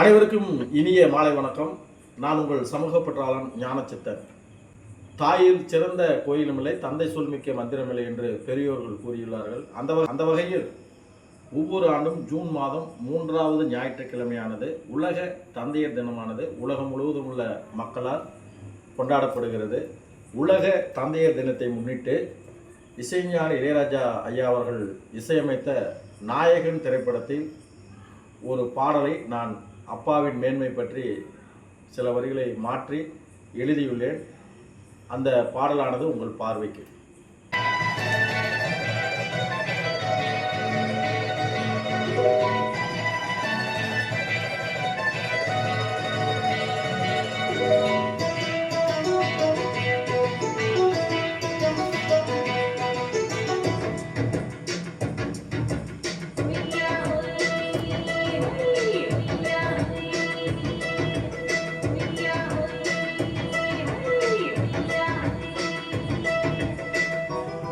அனைவருக்கும் இனிய மாலை வணக்கம். நான் உங்கள் சமூக பற்றாளன் ஞானச்சித்தர் தாயில் சிறந்த கோயிலுமில்லை தந்தை சொல்மிக்க மந்திரமில்லை என்று பெரியோர்கள் கூறியுள்ளார்கள். அந்த அந்த வகையில் ஒவ்வொரு ஆண்டும் ஜூன் மாதம் மூன்றாவது ஞாயிற்றுக்கிழமையானது உலக தந்தையர் தினமானது. உலகம் முழுவதும் உள்ள மக்களால் கொண்டாடப்படுகிறது. உலக தந்தையர் தினத்தை முன்னிட்டு இசைஞானி இளையராஜா ஐயா அவர்கள் இசையமைத்த நாயகன் திரைப்படத்தில் ஒரு பாடலை நான் அப்பாவின் மேன்மை பற்றி சில வரிகளை மாற்றி எழுதியுள்ளேன். அந்த பாடலானது உங்கள் பார்வைக்கு.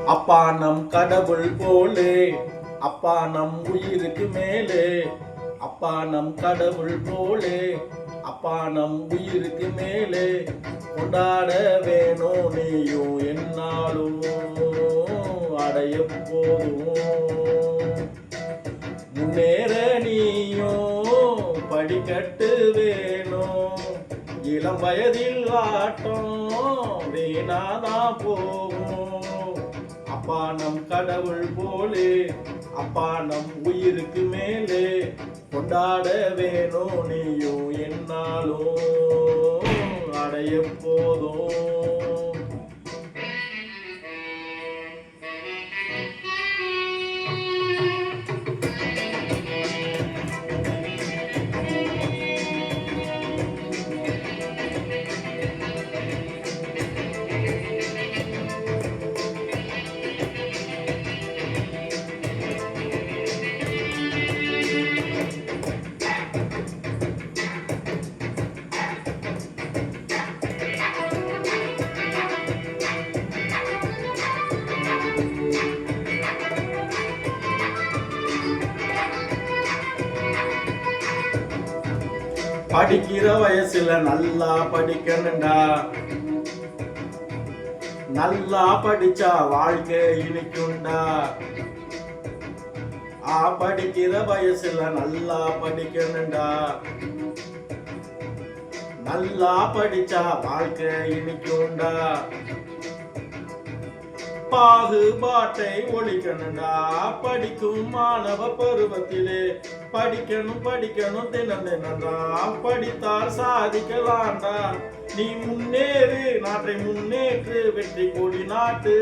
அப்பா நம் கடவுள் போலே. அப்பா நம் உயிருக்கு மேலே. அப்பா நம் கடவுள் போலே. அப்பா நம் உயிருக்கு மேலே. கொண்டாட வேணும் நீயும் என்னாலும். அடைய போதும். முன்னேற நீயும் படிக்கட்டு வேணும் இளம் வயதில் ஆட்டம் வீணாதான் போகும். அப்பா நம் கடவுள் போலே அப்பா நம் உயிருக்கு மேலே கொண்டாட வேணும் நீயும் என்னாலும் அடைய போதும் படிக்கிற வயசுல நல்லா படிக்கணுண்டா நல்லா படிச்சா வாழ்க்கை இனிக்குண்டா ஆ படிக்கிற வயசுல நல்லா படிக்கணுண்டா நல்லா படிச்சா வாழ்க்கை இனிக்குண்டா பாகுபாட்டை ஒழிக்கணும்டா. படிக்கும் மாணவ பருவத்திலே படிக்கணும் படிக்கணும் தினம் தினம்டா. படித்தால் சாதிக்கலாம்டா. நீ முன்னேறு நாட்டை முன்னேற்று வெற்றி கொடி நாட்டு.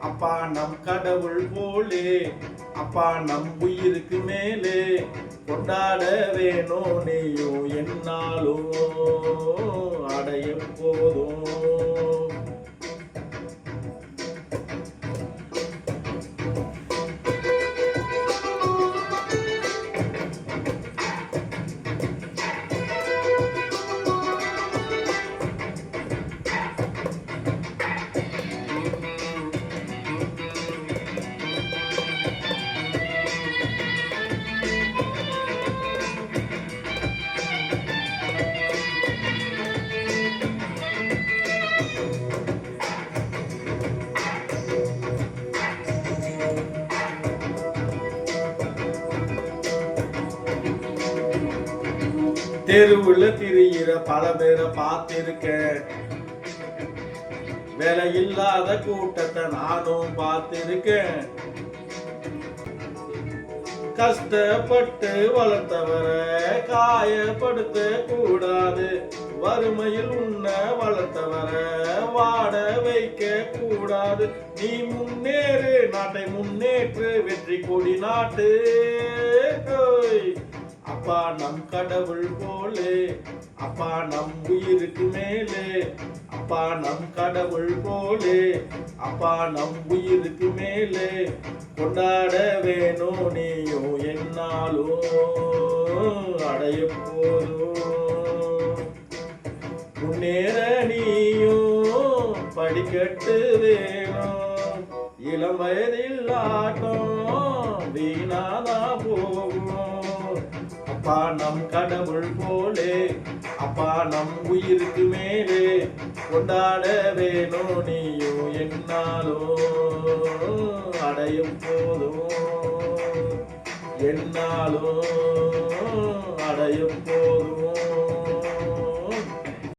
அப்பா நம் கடவுள் போலே. அப்பா நம் உயிருக்கு மேலே. கொண்டாட வேணும் நீயோ என்னாலும் அடைய போதும். தெருவுல திரியிற பல பேரை பார்த்திருக்க வேலை இல்லாத கூட்டத்தை நானும் பார்த்திருக்கேன். கஷ்டப்பட்டு வளர்த்தவரை காயப்படுத்த கூடாது. வறுமையில் உன்ன வளர்த்தவரை வாட வைக்க கூடாது. நீ முன்னேறு நாட்டை முன்னேற்று வெற்றி கொடி நாட்டு. அப்பா நம் கடவுள் போலே. அப்பா நம் உயிருக்கு மேலே. அப்பா நம் கடவுள் போலே. அப்பா நம் உயிருக்கு மேலே. கொண்டாட வேணும் நீயோ என்னாலும். அடைய போதும். முன்னேற நீயும். படிக்கட்டு வேணும். இளம் வயதில் ஆட்டம். வீணாதான் போகும். அப்பா நம் கடவுள் போலே. அப்பா நம் உயிருக்கு மேலே கொண்டாட வேணும் நீயும் என்னாலோ. அடையும் போதும் என்னாலோ.